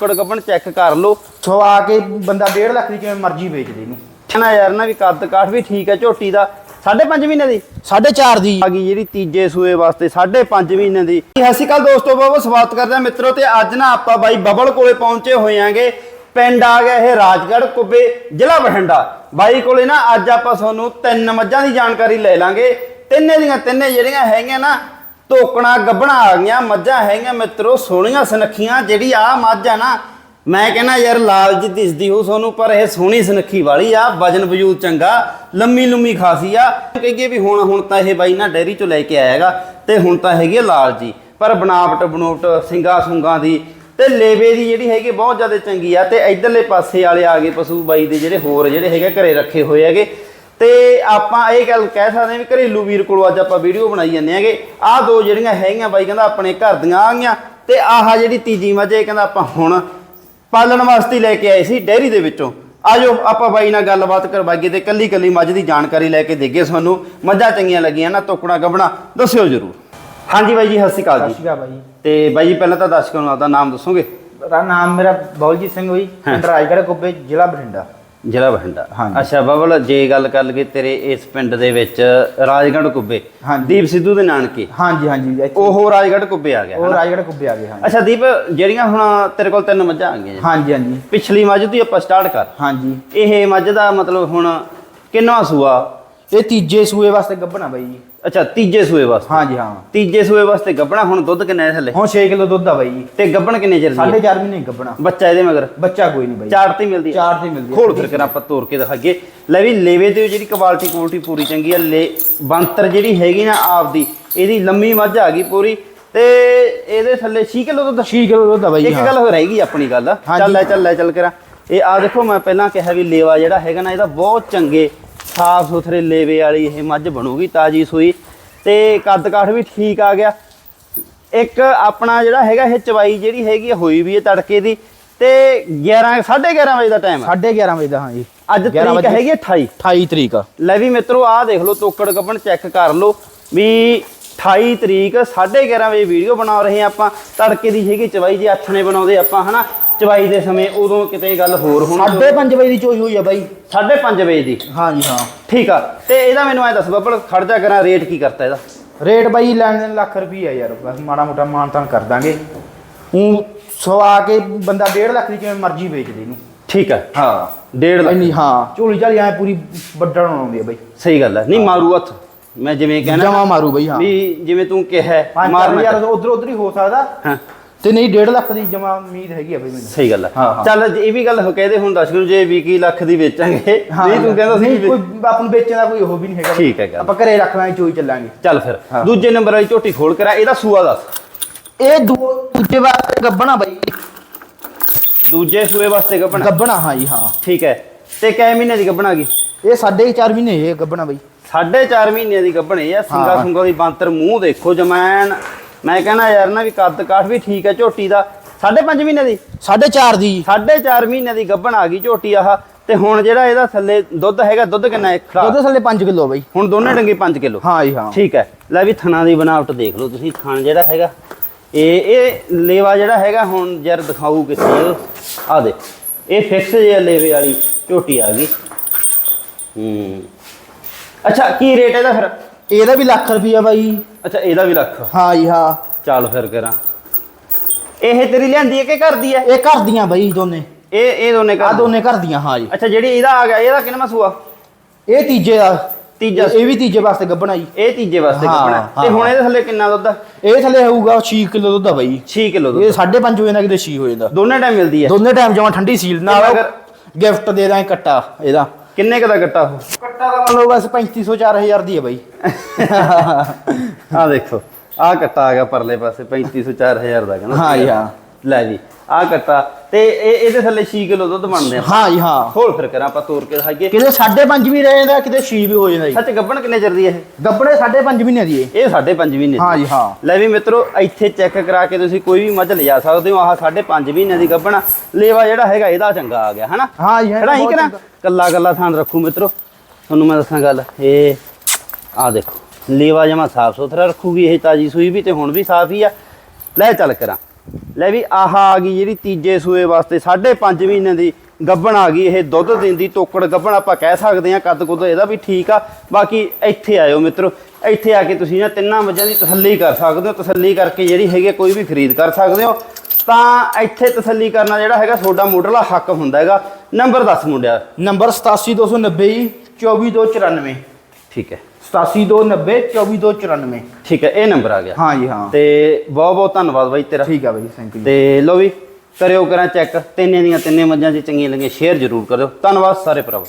ਕੁੜ ਗੱਬਣ ਚੈੱਕ ਕਰ ਲਓ। ਸਵਾ ਕੇ ਬੰਦਾ 1.5 ਲੱਖ ਦੀ ਕਿਵੇਂ ਮਰਜ਼ੀ ਵੇਚ ਦੇ ਇਹਨੂੰ। ਨਾ ਯਾਰ ਨਾ ਵੀ ਕੱਦ ਕਾਠ ਵੀ ਠੀਕ ਹੈ ਝੋਟੀ ਦਾ। 5.5 ਮਹੀਨੇ ਦੀ? 4.5 ਦੀ। ਆ ਗਈ ਜਿਹੜੀ ਤੀਜੇ ਸੂਏ ਵਾਸਤੇ 5.5 ਮਹੀਨੇ ਦੀ। ਸਤਿ ਸ਼੍ਰੀ ਅਕਾਲ ਦੋਸਤੋ ਬਹੁਤ ਸਵਾਗਤ ਕਰਦੇ ਹਾਂ ਮਿੱਤਰੋ ਤੇ ਅੱਜ ਨਾ ਆਪਾਂ ਬਾਈ ਬਬਲ ਕੋਲੇ ਪਹੁੰਚੇ ਹੋਏ ਆਂਗੇ ਪਿੰਡ ਆ ਗਿਆ ਇਹ ਰਾਜਗੜ੍ਹ ਕੁੱਬੇ ਜ਼ਿਲ੍ਹਾ ਬਠਿੰਡਾ। ਬਾਈ ਕੋਲੇ ਨਾ ਅੱਜ ਆਪਾਂ ਤੁਹਾਨੂੰ ਤਿੰਨ ਮੱਝਾਂ ਦੀ ਜਾਣਕਾਰੀ ਲੈ ਲਾਂਗੇ। ਤਿੰਨੇ ਦੀਆਂ ਤਿੰਨੇ ਜਿਹੜੀਆਂ ਹੈਗੀਆਂ ਨਾ ਟੋਕਣਾ ਗੱਬਣਾ ਆ ਗਈਆਂ, ਮੱਝਾਂ ਹੈਗੀਆਂ ਮਿੱਤਰੋ, ਸੋਹਣੀਆਂ ਸੁਨੱਖੀਆਂ, ਜਿਹੜੀ ਆ ਮੱਝ ਆ ਨਾ, ਮੈਂ ਕਹਿੰਦਾ ਯਾਰ ਲਾਲ ਜੀ ਦਿਸਦੀ ਹੋ ਤੁਹਾਨੂੰ ਪਰ ਇਹ ਸੋਹਣੀ ਸੁਨੱਖੀ ਵਾਲੀ ਆ, ਵਜਨ ਵਜੂਦ ਚੰਗਾ, ਲੰਮੀ ਲੰਮੀ ਖਾਸੀ ਆ। ਕਹੀਏ ਵੀ ਹੁਣ ਹੁਣ ਤਾਂ ਇਹ ਬਾਈ ਨਾ ਡੈਰੀ ਚੋਂ ਲੈ ਕੇ ਆਏਗਾ ਤੇ ਹੁਣ ਤਾਂ ਹੈਗੀ ਆ ਲਾਲ ਜੀ। ਪਰ ਬਣਾਵਟ ਬਨੂਵਟ ਸਿੰਗਾ ਸੁੰਗਾ ਦੀ, ਤੇ ਲੇਵੇ ਦੀ ਜਿਹੜੀ ਹੈਗੀ ਬਹੁਤ ਜ਼ਿਆਦਾ ਚੰਗੀ ਆ, ਤੇ ਇਧਰਲੇ ਪਾਸੇ ਵਾਲੇ ਆ ਗਏ ਪਸ਼ੂ ਬਾਈ ਦੇ ਜਿਹੜੇ ਹੋਰ ਜਿਹੜੇ ਹੈਗੇ ਘਰੇ ਰੱਖੇ ਹੋਏ ਹੈਗੇ। ਤੇ ਆਪਾਂ ਇਹ ਗੱਲ ਕਹਿ ਸਕਦੇ ਹਾਂ ਵੀ ਘਰੇਲੂ ਵੀਰ ਕੋਲੋਂ ਅੱਜ ਆਪਾਂ ਵੀਡੀਓ ਬਣਾਈ ਜਾਂਦੇ ਹੈਗੇ। ਆਹ ਦੋ ਜਿਹੜੀਆਂ ਹੈਗੀਆਂ ਬਾਈ ਕਹਿੰਦਾ ਆਪਣੇ ਘਰ ਦੀਆਂ ਆ ਗਈਆਂ ਤੇ ਆਹ ਜਿਹੜੀ ਤੀਜੀ ਮੱਝ ਇਹ ਕਹਿੰਦਾ ਆਪਾਂ ਹੁਣ ਪਾਲਣ ਵਾਸਤੇ ਲੈ ਕੇ ਆਏ ਸੀ ਡੈਰੀ ਦੇ ਵਿੱਚੋਂ। ਆਜੋ ਆਪਾਂ ਬਾਈ ਨਾਲ ਗੱਲਬਾਤ ਕਰਵਾਈਏ ਤੇ ਕੱਲੀ ਕੱਲੀ ਮੱਝ ਦੀ ਜਾਣਕਾਰੀ ਲੈ ਕੇ ਦੇਗੇ ਤੁਹਾਨੂੰ ਮੱਝਾਂ ਚੰਗੀਆਂ ਲੱਗੀਆਂ ਨਾ ਟੋਕਣਾ ਗੱਬਣਾ ਦੱਸਿਓ ਜਰੂਰ। ਹਾਂਜੀ ਬਾਈ ਜੀ ਸਤਿ ਸ਼੍ਰੀ ਅਕਾਲ ਸਤਿ ਜੀ ਸ਼੍ਰੀ ਅਕਾਲ ਬਾਈ। ਤੇ ਬਾਈ ਜੀ ਪਹਿਲਾਂ ਤਾਂ ਦਰਸ਼ਕਾਂ ਨੂੰ ਆਪਦਾ ਨਾਮ ਦੱਸੋਗੇ? ਨਾਮ ਮੇਰਾ ਬੌਲਜੀਤ ਸਿੰਘ ਹੋਈ। ਪਿੰਡ ਰਾਜਗੜ੍ਹ ਕੁੱਬੇ ਜ਼ਿਲ੍ਹਾ ਬਠਿੰਡਾ। ਜ਼ਿਲ੍ਹਾ ਬਠਿੰਡਾ ਹਾਂਜੀ। ਅੱਛਾ ਬਬਲ ਜੇ ਗੱਲ ਕਰ ਲਈਏ ਤੇਰੇ ਇਸ ਪਿੰਡ ਦੇ ਵਿੱਚ ਰਾਜਗੜ੍ਹ ਕੁੱਬੇ ਹਾਂਜੀ। ਦੀਪ ਸਿੱਧੂ ਦੇ ਨਾਨਕੇ ਹਾਂਜੀ ਹਾਂਜੀ ਇੱਥੇ ਉਹ ਰਾਜਗੜ੍ਹ ਕੁੱਬੇ ਆ ਗਿਆ ਉਹ? ਰਾਜਗੜ੍ਹ ਕੁੱਬੇ ਆ ਗਏ ਹਾਂ ਅੱਛਾ ਦੀਪ ਜਿਹੜੀਆਂ ਹੁਣ ਤੇਰੇ ਕੋਲ ਤਿੰਨ ਮੱਝਾਂ ਆ ਗਈਆਂ ਜੀ। ਹਾਂਜੀ ਹਾਂਜੀ ਪਿਛਲੀ ਮੱਝ ਹੀ ਆਪਾਂ ਸਟਾਰਟ ਕਰ ਹਾਂਜੀ ਇਹ ਮੱਝ ਦਾ ਮਤਲਬ ਹੁਣ ਕਿੰਨਾ ਸੂਆ ਇਹ ਤੀਜੇ ਸੂਏ ਵਾਸਤੇ ਗੱਭਣਾ ਬਾਈ ਜੀ ਅੱਛਾ ਤੀਜੇ ਸੂਏ ਵਾਸਤੇ? ਹਾਂਜੀ ਹਾਂ। ਤੀਜੇ ਸੂਏ ਵਾਸਤੇ ਗੱਬਣਾ? ਹੁਣ ਦੁੱਧ ਕਿੰਨਾ ਥੱਲੇ? ਹੁਣ 6 ਕਿਲੋ ਦੁੱਧ ਆ ਬਾਈ ਜੀ। ਤੇ ਗੱਬਣ ਕਿੰਨੇ ਚਿਰ ਦੀ ਸਾਢੇ ਹੈ? ਚਾਰ ਮਹੀਨੇ ਗੱਭਣਾ ਬੱਚਾ ਇਹਦੇ ਮਗਰ? ਬੱਚਾ ਕੋਈ ਨਹੀਂ ਬਾਈ। ਚਾਰ ਤੇ ਮਿਲਦੀ ਹੈ। ਚਾਰ ਤੇ ਮਿਲਦੀ ਹੈ। ਖੋਲ ਫਿਰ ਕਰ ਆਪਾਂ ਤੋੜ ਕੇ ਦਿਖਾਈਏ। ਲੈ ਵੀ ਲੇਵੇ ਤੇ ਜਿਹੜੀ ਕੁਆਲਿਟੀ ਕੁਆਲਿਟੀ ਪੂਰੀ ਚੰਗੀ ਆ। ਲੈ ਬੰਤਰ ਜਿਹੜੀ ਹੈਗੀ ਨਾ ਆਪਦੀ ਇਹਦੀ ਲੰਮੀ ਮੱਝ ਆ ਗਈ ਪੂਰੀ। ਤੇ ਇਹਦੇ ਥੱਲੇ 6 ਕਿਲੋ ਦੁੱਧ? 6 ਕਿਲੋ ਦੁੱਧ ਆ ਬਾਈ ਇੱਕ। ਗੱਲ ਹੋ ਰਹਿ ਗਈ ਆਪਣੀ ਗੱਲ। ਚੱਲ ਲੈ ਚੱਲ ਲੈ ਚੱਲ ਕਰਾਂ। ਇਹ ਆ ਦੇਖੋ ਮੈਂ ਪਹਿਲਾਂ ਕਿਹਾ ਵੀ ਲੇਵਾ ਜਿਹੜਾ ਹੈਗਾ ਨਾ ਇਹਦਾ ਬਹੁਤ ਚੰਗੇ ਸਾਫ਼ ਸੁਥਰੇ ਲੇਵੇ ਵਾਲੀ ਇਹ ਮੱਝ ਬਣੂਗੀ ਤਾਜੀ ਸੂਈ। ਤੇ ਕੱਦ ਕਾਠ ਵੀ ਠੀਕ ਆ ਗਿਆ। ਇੱਕ ਆਪਣਾ ਜਿਹੜਾ ਹੈਗਾ ਇਹ ਚਵਾਈ ਜਿਹੜੀ ਹੈਗੀ ਹੋਈ ਵੀ ਹੈ ਤੜਕੇ ਦੀ। ਤੇ 11 11:30 ਵਜੇ ਦਾ ਟਾਈਮ ਆ। ਸਾਢੇ 11 ਵਜੇ ਦਾ ਹਾਂ ਜੀ। ਅੱਜ 11 ਤਰੀਕ। ਹੈਗੀ ਆ 28 28 ਤਰੀਕ ਲੈ ਵੀ ਮਿੱਤਰੋ ਆਹ ਦੇਖ ਲਓ ਤੋਕੜ ਕੱਪਣ ਚੈੱਕ ਕਰ ਲਓ ਵੀ 28 ਤਰੀਕ 11:30 ਵਜੇ ਵੀਡੀਓ ਬਣਾ ਰਹੇ ਹਾਂ ਆਪਾਂ। ਤੜਕੇ ਦੀ ਹੈਗੀ ਚਵਾਈ ਜੇ ਅੱਠ ਨੇ ਬਣਾਉਂਦੇ ਆਪਾਂ ਹਨਾ? ਚਵਾਈ ਦੇ ਸਮੇਂ ਉਦੋਂ ਕਿਤੇ ਗੱਲ ਹੋਰ ਹੋਣੀ ਸਾਢੇ 5 ਵਜੇ ਦੀ ਚੋਈ ਹੋਈ ਆ ਬਾਈ। 5:30 ਵਜੇ ਦੀ? ਹਾਂਜੀ ਹਾਂ। ਠੀਕ ਆ। ਤੇ ਇਹਦਾ ਮੈਨੂੰ ਐ ਦੱਸ ਬੱਬਲ ਜਾ ਕਰਾਂ ਰੇਟ ਕੀ ਕਰਤਾ ਇਹਦਾ? ਰੇਟ ਬਾਈ ਲੈਣ ਲੱਖ ਰੁਪਈਆ ਯਾਰ ਬਸ ਮਾੜਾ ਮੋਟਾ ਮਾਨਤਾਨ ਕਰ ਦਾਂਗੇ। ਹੂੰ ਸਵਾ ਕੇ ਬੰਦਾ 1.5 ਲੱਖ ਦੀ ਕਿਵੇਂ ਮਰਜ਼ੀ ਵੇਚ ਦੇ ਇਹਨੂੰ। ਠੀਕ ਆ। ਹਾਂ। 1.5 ਲੱਖ। ਇੰਨੀ ਹਾਂ। ਝੋਲੀ ਝਾਲੀ ਐ ਪੂਰੀ ਵੱਡਣ ਆਉਂਦੀ ਆ ਬਾਈ। ਸਹੀ ਗੱਲ ਹੈ ਨਹੀਂ ਮਾਰੂ ਹੱਥ। ਮੈਂ ਜਿਵੇਂ ਕਹਿਣਾ ਜਮਾ ਮਾਰੂ ਬਾਈ ਹਾਂ। ਵੀ ਜਿਵੇਂ ਤੂੰ ਕਿਹਾ ਹੈ, ਮਾਰਨਾ ਯਾਰ ਉਧਰ ਉਧਰ ਹੀ ਹੋ ਸਕਦਾ। ਹਾਂ। ਤੇ ਨਹੀਂ 1.5 ਲੱਖ ਦੀ ਜਮਾ ਉਮੀਦ ਹੈਗੀ ਆ ਬਾਈ ਮੈਨੂੰ। ਸਹੀ ਗੱਲ ਹੈ। ਚੱਲ ਇਹ ਵੀ ਗੱਲ ਕਹਦੇ ਹੁਣ ਦੱਸ ਨੂੰ ਜੇ 20 ਲੱਖ ਦੀ ਵੇਚਾਂਗੇ ਨਹੀਂ ਤੂੰ ਕਹਿੰਦਾ ਸੀ ਨਹੀਂ ਵੀ ਕੋਈ ਆਪਾਂ ਨੂੰ ਵੇਚਣ ਦਾ ਕੋਈ ਉਹ ਵੀ ਨਹੀਂ ਹੈਗਾ। ਬਾਈ। ਠੀਕ ਹੈ ਗੱਲ। ਆਪਾਂ ਘਰੇ ਰੱਖ ਲਾਂਗੇ ਚੋਈ ਚੱਲਾਂਗੇ। ਚੱਲ ਫਿਰ ਹਾਂ। ਦੂਜੇ ਨੰਬਰ ਵਾਲੀ ਝੋਟੀ ਖੋਲ ਕਰਾ ਇਹਦਾ ਸੂਆ ਦੱਸ। ਇਹ ਦੋ ਦੂਜੇ ਵਾਰ ਗੱਬਣਾ ਬਾਈ। ਦੂਜੇ ਸੂਏ ਵਾਸਤੇ ਗੱਬਣਾ? ਗੱਬਣਾ ਹਾਂ ਜੀ ਹਾਂ। ਠੀਕ ਹੈ। ਤੇ ਕੈ ਮਹੀਨੇ ਦੀ ਗੱਬਣਾ ਗਈ ਇਹ ਸਾਢੇ 4 ਮਹੀਨੇ ਇਹ ਗੱਬਣਾ ਬਾਈ। ਸਾਢੇ ਚਾਰ ਮਹੀਨੇ ਦੀ ਗੱਬਣੇ ਆ ਸਿੰਗਾ ਹਾਂ। ਸੁੰਗਾ ਦੀ ਬਾਂਤਰ ਮੂੰਹ ਦੇਖੋ ਜਮੈਨ ਮੈਂ ਕਹਿੰਦਾ ਯਾਰ ਨਾ ਵੀ ਕੱਦ ਕਾਠ ਵੀ ਠੀਕ ਹੈ ਝੋਟੀ ਦਾ। ਸਾਢੇ ਪੰਜ ਮਹੀਨੇ ਦੀ? ਸਾਢੇ 4 ਦੀ। ਸਾਢੇ ਚਾਰ ਮਹੀਨੇ ਦੀ ਗੱਬਣ ਆ ਗਈ ਝੋਟੀ ਆਹ। ਤੇ ਹੁਣ ਜਿਹੜਾ ਇਹਦਾ ਥੱਲੇ ਦੁੱਧ ਹੈਗਾ ਦੁੱਧ ਕਿੰਨਾ ਹੈ? ਖੜਾ ਦੁੱਧ ਥੱਲੇ 5 ਕਿਲੋ ਬਾਈ। ਹੁਣ ਦੋਨੇ ਡੰਗੇ 5 ਕਿਲੋ। ਹਾਂ ਜੀ ਹਾਂ। ਠੀਕ ਹੈ। ਲੈ ਵੀ ਥਣਾ ਦੀ ਬਣਾਵਟ ਦੇਖ ਲਓ ਤੁਸੀਂ ਥਣ ਜਿਹੜਾ ਹੈਗਾ। ਇਹ ਇਹ ਲੇਵਾ ਜਿਹੜਾ ਹੈਗਾ ਹੁਣ ਯਾਰ ਦਿਖਾਊ ਕਿੱਥੇ ਆ ਦੇ ਇਹ ਫਿਕਸ ਜਿਹਾ ਲੇਵੇ ਵਾਲੀ ਝੋਟੀ ਆ ਗਈ। ਹੂੰ। ਅੱਛਾ ਕੀ ਰੇਟ ਇਹਦਾ ਫਿਰ? ਇਹਦਾ ਵੀ ਲੱਖ ਰੁਪਈਆ ਬਾਈ। ਅੱਛਾ ਇਹਦਾ ਵੀ ਲੱਖ ਹਾਂ ਜੀ ਹਾਂ। ਚੱਲ ਫਿਰ ਕਰਾਂ। ਇਹ ਤੇਰੀ ਲਿਆਂਦੀ ਹੈ ਕਿ ਘਰ ਦੀ ਹੈ? ਇਹ ਘਰ ਦੀਆਂ ਬਾਈ ਦੋਨੇ। ਇਹ ਇਹ ਦੋਨੇ ਆ ਘਰ? ਦੋਨੇ ਘਰ ਦੀਆਂ ਹਾਂ ਜੀ। ਅੱਛਾ ਜਿਹੜੀ ਇਹਦਾ ਆ ਗਿਆ ਇਹਦਾ ਕਿੰਨਾ ਸੂਆ ਇਹ ਤੀਜੇ ਦਾ ਤੀਜਾ ਇਹ ਵੀ ਤੀਜੇ ਵਾਸਤੇ ਗੱਬਣਾ ਜੀ। ਇਹ ਤੀਜੇ ਵਾਸਤੇ ਹਾਂ, ਕੱਪਣਾ ਤੇ ਹਾਂ, ਹੁਣ ਇਹਦੇ ਥੱਲੇ ਕਿੰਨਾ ਦੁੱਧ ਆ? ਇਹ ਥੱਲੇ ਹੋਊਗਾ 6 ਕਿਲੋ ਦੁੱਧ ਆ ਬਾਈ 6 ਕਿਲੋ ਇਹ ਦੁੱਧ 5.5 ਹੋ ਜਾਂਦਾ ਕਿਤੇ 6 ਹੋ ਜਾਂਦਾ। ਦੋਨੇ ਟਾਈਮ ਮਿਲਦੀ ਹੈ? ਦੋਨੇ ਟਾਈਮ ਜਮਾ ਠੰਡੀ ਸੀਲ ਨਾਲ ਗਿਫਟ ਦੇ ਦਾਂ ਕੱਟਾ ਇਹਦਾ। ਕਿੰਨੇ ਕ ਦਾ ਕੱਟਾ ਉਹ? ਕੱਟਾ ਦਾ ਮੰਨ ਲਓ ਬਸ 3500 4000 ਦੀ ਹੈ ਬਾਈ। ਆ ਦੇਖੋ ਆ ਕੱਟਾ ਆ ਗਿਆ ਪਰਲੇ ਪਾਸੇ 3500 4000 ਦਾ ਕਹਿੰਦਾ। ਹਾਂ ਜੀ ਹਾਂ। ਲੈ ਜੀ ਆ ਕੱਟਾ ਤੇ ਇਹ ਇਹਦੇ ਥੱਲੇ 6 ਕਿਲੋ ਦੁੱਧ ਬਣਦੇ ਆ ਹਾਂ ਜੀ ਹਾਂ। ਖੋਲ ਫਿਰ ਕਰਾਂ ਆਪਾਂ ਤੋੜ ਕੇ ਦਿਖਾਈਏ। ਕਿਤੇ 5.5 ਵੀ ਰਹਿ ਜਾਂਦਾ ਕਿਤੇ 6 ਵੀ ਹੋ ਜਾਂਦਾ ਜੀ। ਸੱਚ ਗੱਬਣ ਕਿੰਨੇ ਚਿਰ ਦੀ ਇਹ? ਗੱਬੜੇ 5.5 ਮਹੀਨੇ ਦੀ ਇਹ। ਇਹ 5.5 ਮਹੀਨੇ। ਹਾਂ ਜੀ ਹਾਂ। ਲੈ ਵੀ ਮਿੱਤਰੋ ਇੱਥੇ ਚੈੱਕ ਕਰਾ ਕੇ ਤੁਸੀਂ ਕੋਈ ਵੀ ਮੱਝ ਲਿਜਾ ਸਕਦੇ ਹੋ। ਆਹ 5.5 ਮਹੀਨੇ ਦੀ ਗੱਬਣਾ ਲੇਵਾ ਜਿਹੜਾ ਹੈਗਾ ਇਹਦਾ ਚੰਗਾ ਆ ਗਿਆ ਹਨਾ? ਹਾਂ ਜੀ, ਹਾਂ, ਖੜਾ ਹੀ। ਕੱਲਾ ਕੱਲਾ ਥਾਂ ਰੱਖੂ ਮਿੱਤਰੋ। ਤੁਹਾਨੂੰ ਮੈਂ ਦੱਸਾਂ ਗੱਲ ਇਹ ਆ ਦੇਖੋ ਲੇਵਾ ਜਮਾ ਸਾਫ਼ ਸੁਥਰਾ ਰੱਖੂਗੀ ਇਹ ਤਾਜੀ ਸੂਈ ਵੀ ਤੇ ਹੁਣ ਵੀ ਸਾਫ਼ ਹੀ ਆ। ਲੈ ਚੱਲ ਕਰਾਂ। ਲੈ ਵੀ ਆਹ ਆ ਗਈ ਜਿਹੜੀ ਤੀਜੇ ਸੂਏ ਵਾਸਤੇ 5.5 ਮਹੀਨੇ ਦੀ ਗੱਬਣ ਆ ਗਈ ਇਹ ਦੁੱਧ ਦਿੰਦੀ ਤੋਕੜ ਗੱਬਣ ਆਪਾਂ ਕਹਿ ਸਕਦੇ ਹਾਂ ਕੱਦ ਕੁੱਦ ਇਹਦਾ ਵੀ ਠੀਕ ਆ। ਬਾਕੀ ਇੱਥੇ ਆਇਓ ਮਿੱਤਰੋ ਇੱਥੇ ਆ ਕੇ ਤੁਸੀਂ ਨਾ ਤਿੰਨਾਂ ਮੱਝਾਂ ਦੀ ਤਸੱਲੀ ਕਰ ਸਕਦੇ ਹੋ ਤਸੱਲੀ ਕਰਕੇ ਜਿਹੜੀ ਹੈਗੀ ਆ, ਕੋਈ ਵੀ ਖਰੀਦ ਕਰ ਸਕਦੇ ਹੋ। ਤਾਂ ਇੱਥੇ ਤਸੱਲੀ ਕਰਨਾ ਜਿਹੜਾ ਹੈਗਾ ਤੁਹਾਡਾ ਮੋਢਲਾ ਹੱਕ ਹੁੰਦਾ ਹੈਗਾ। ਨੰਬਰ ਦੱਸ ਮੁੰਡਿਆ। ਨੰਬਰ 87290 ਜੀ। 24294 ਠੀਕ ਹੈ 87290 24294 ਠੀਕ ਹੈ ਇਹ ਨੰਬਰ ਆ ਗਿਆ ਹਾਂ ਜੀ ਹਾਂ ਤੇ ਬਹੁਤ ਬਹੁਤ ਧੰਨਵਾਦ ਬਾਈ ਤੇਰਾ ਠੀਕ ਆ ਬਾਈ ਥੈਂਕ ਯੂ ਤੇ ਲੋ ਵੀ ਕਰਿਓ ਕਰਾਂ ਚੈੱਕ ਤਿੰਨੇ ਦੀਆਂ ਤਿੰਨੇ ਮੱਝਾਂ ਜੇ ਚੰਗੀਆਂ ਲੱਗੀਆਂ ਸ਼ੇਅਰ ਜ਼ਰੂਰ ਕਰਿਓ ਧੰਨਵਾਦ ਸਾਰੇ ਭਰਾਵੋ